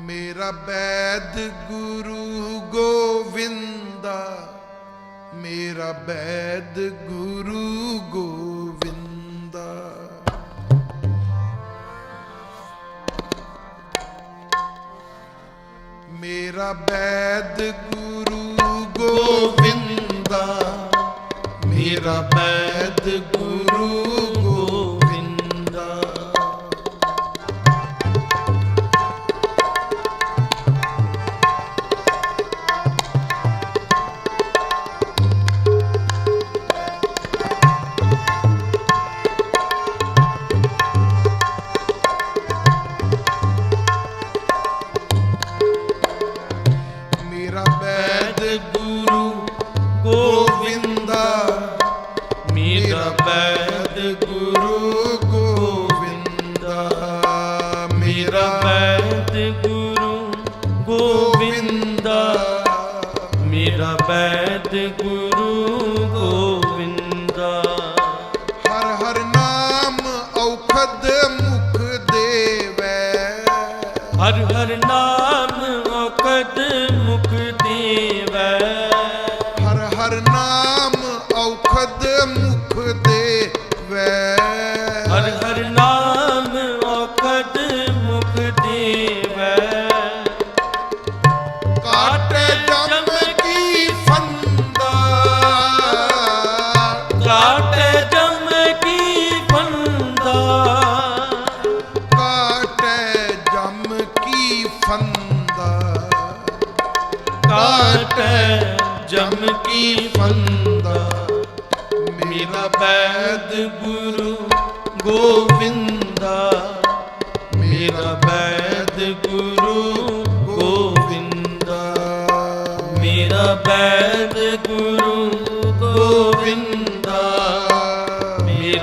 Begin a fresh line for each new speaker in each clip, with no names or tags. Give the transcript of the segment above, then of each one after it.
ਮੇਰਾ ਬੈਦ ਗੁਰੂ ਗੋਵਿੰਦਾ, ਮੇਰਾ ਬੈਦ ਗੁਰੂ ਗੋਵਿੰਦਾ। ਮੇਰਾ ਬੈਦ ਗੁਰੂ ਗੋਵਿੰਦਾ, ਮੇਰਾ ਬੈਦ ਗੁਰੂ ਬੈਦ ਗੁਰੂ
ਗੋਬਿੰਦਾ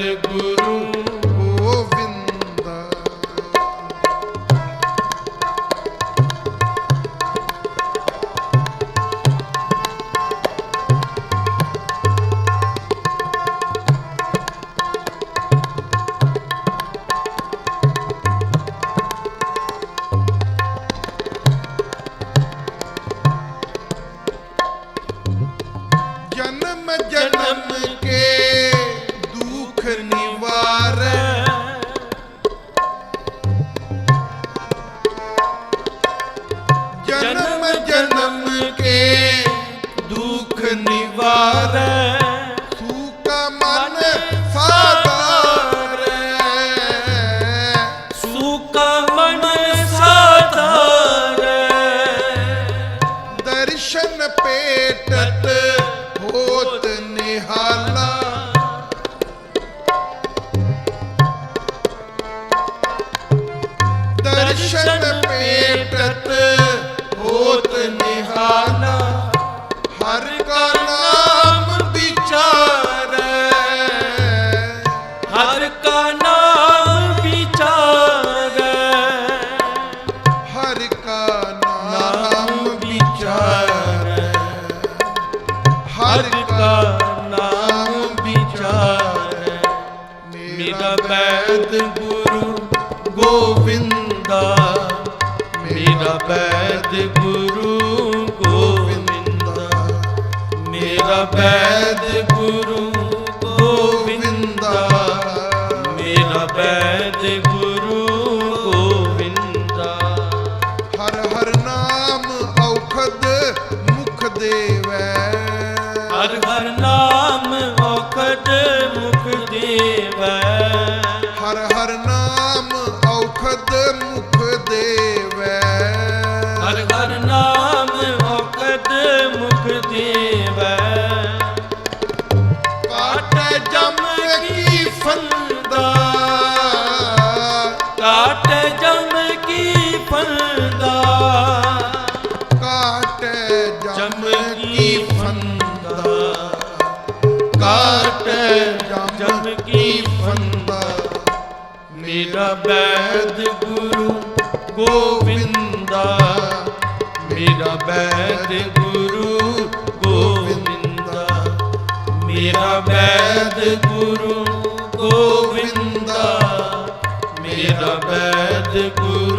ਸਤਿਗੁਰ
ਦਰਸ਼ਨ ਪੇਟਤ
ਗੁਰੂ ਗੋਬਿੰਦ ਮੇਰਾ ਬੈਦ
ਮੁਖ ਦੇਵੈ। ਕਾਟੈ ਜਮ ਕੀ ਫੰਦਾ।
ਕਾਟ ਜਮ ਕੀ ਫੰਦਾ।
ਕਾਟੈ ਜਮ ਕੀ ਫੰਦਾ।
ਕਾਟ
ਕਾਟੈ
ਜਮ ਕੀ ਫੰਦਾ। ਮੇਰਾ ਬੈਦ ਗੁਰੂ ਗੋਵਿੰਦਾ। ਮੇਰਾ ਬੈਦ ਗੁਰੂ ਮੇਰਾ ਬੈਦ ਗੁਰੂ ਗੋਵਿੰਦਾ ਮੇਰਾ ਬੈਦ ਗੁਰੂ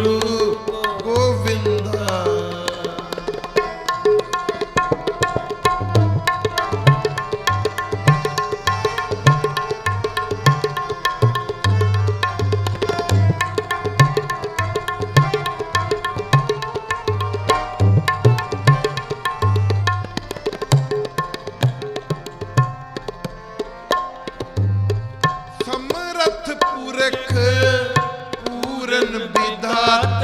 ਪੁਰਖ ਪੂਰਨ ਵਿਧਾਤੇ।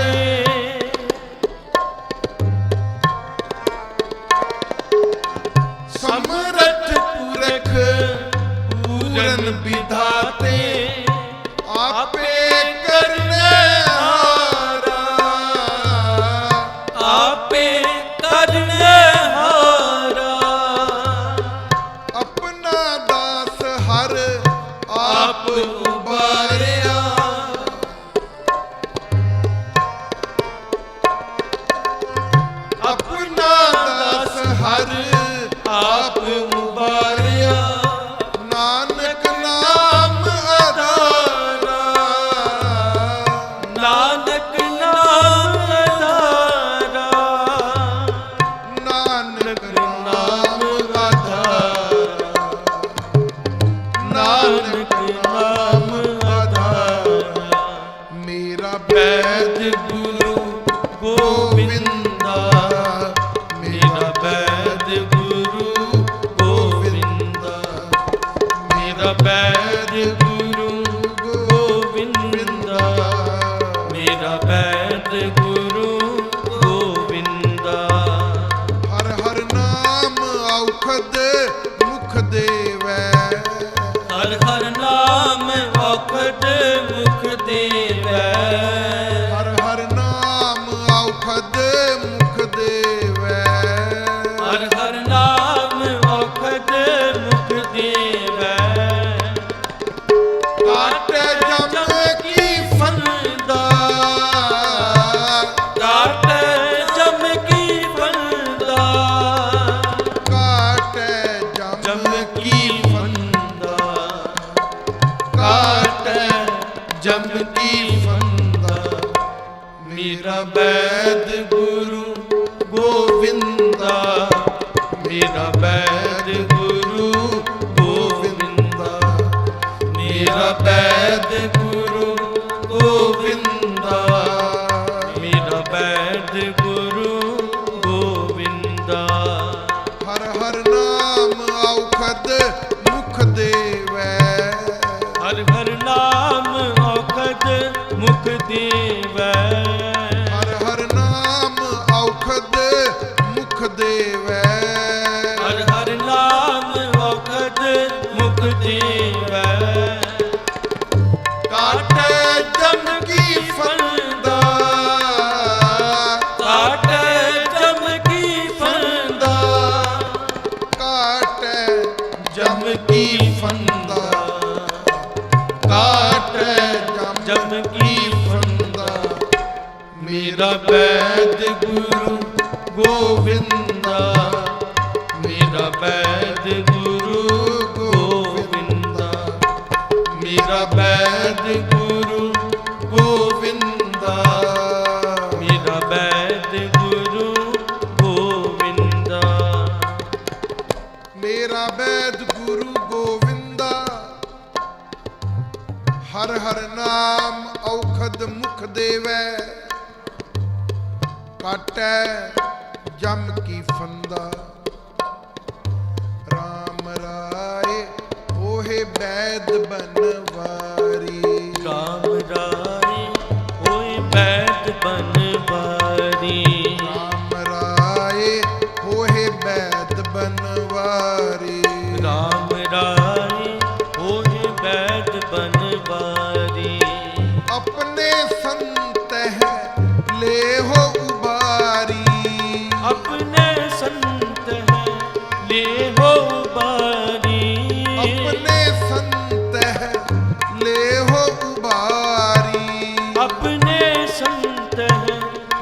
ਮੇਰਾ ਮੁਖ ਦੇਵੈ ਕਾਟੇ ਜਮ ਕੀ ਫੰਦਾ।
ਕਾਟ ਜਮ ਕੀ ਫੰਦਾ।
ਕਾਟੇ
ਜਮ ਕੀ ਫੰਦਾ। ਕਾਟ ਜਮ ਕੀ ਫੰਦਾ। ਮੇਰਾ ਬੈਦ ਗੁਰੂ ਮੇਰਾ ਬੈਦ ਗੁਰੂ ਗੋਵਿੰਦਾ। ਮੇਰਾ ਬੈਦ ਗੁਰੂ ਗੋਵਿੰਦਾ। ਮੇਰਾ ਬੈਦ ਗੁਰੂ ਗੋਵਿੰਦਾ।
ਹਰ ਹਰ ਨਾਮ ਔਖਦ ਮੁਖ ਦੇਵੈ। ਕਾਟੈ ਜਮ
the
banana.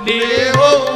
ਨੇ ਹੋ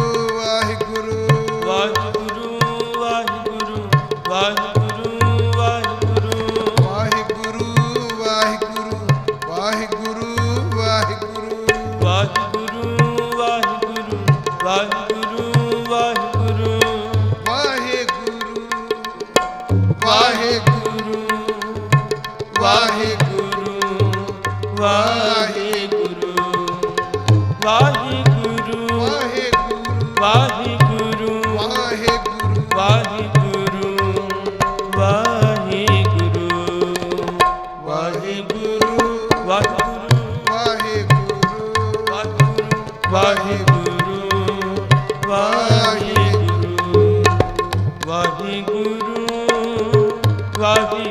वाही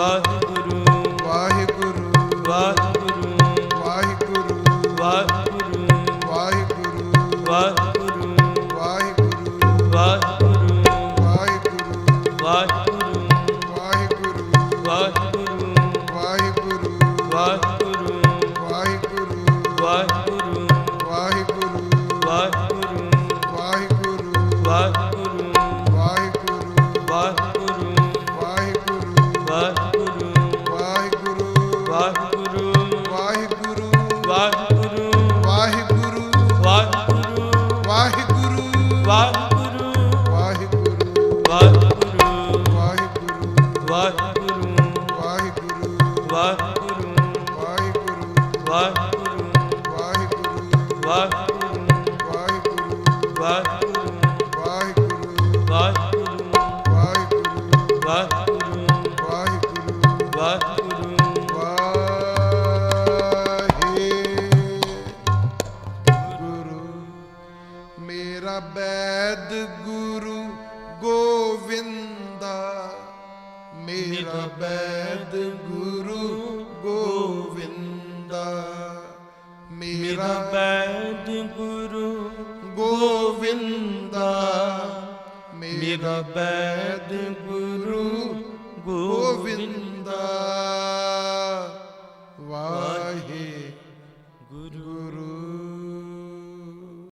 Bye. ਬੈਦ ਗੁਰੂ ਗੋਵਿੰਦਾ। ਮੇਰਾ ਬੈਦ ਗੁਰੂ ਗੋਵਿੰਦਾ।
ਮੇਰਾ ਬੈਦ ਗੁਰੂ
ਗੋਵਿੰਦਾ।
ਮੇਰਾ ਬੈਦ ਗੁਰੂ ਗੋਵਿੰਦਾ।
ਵਾਹ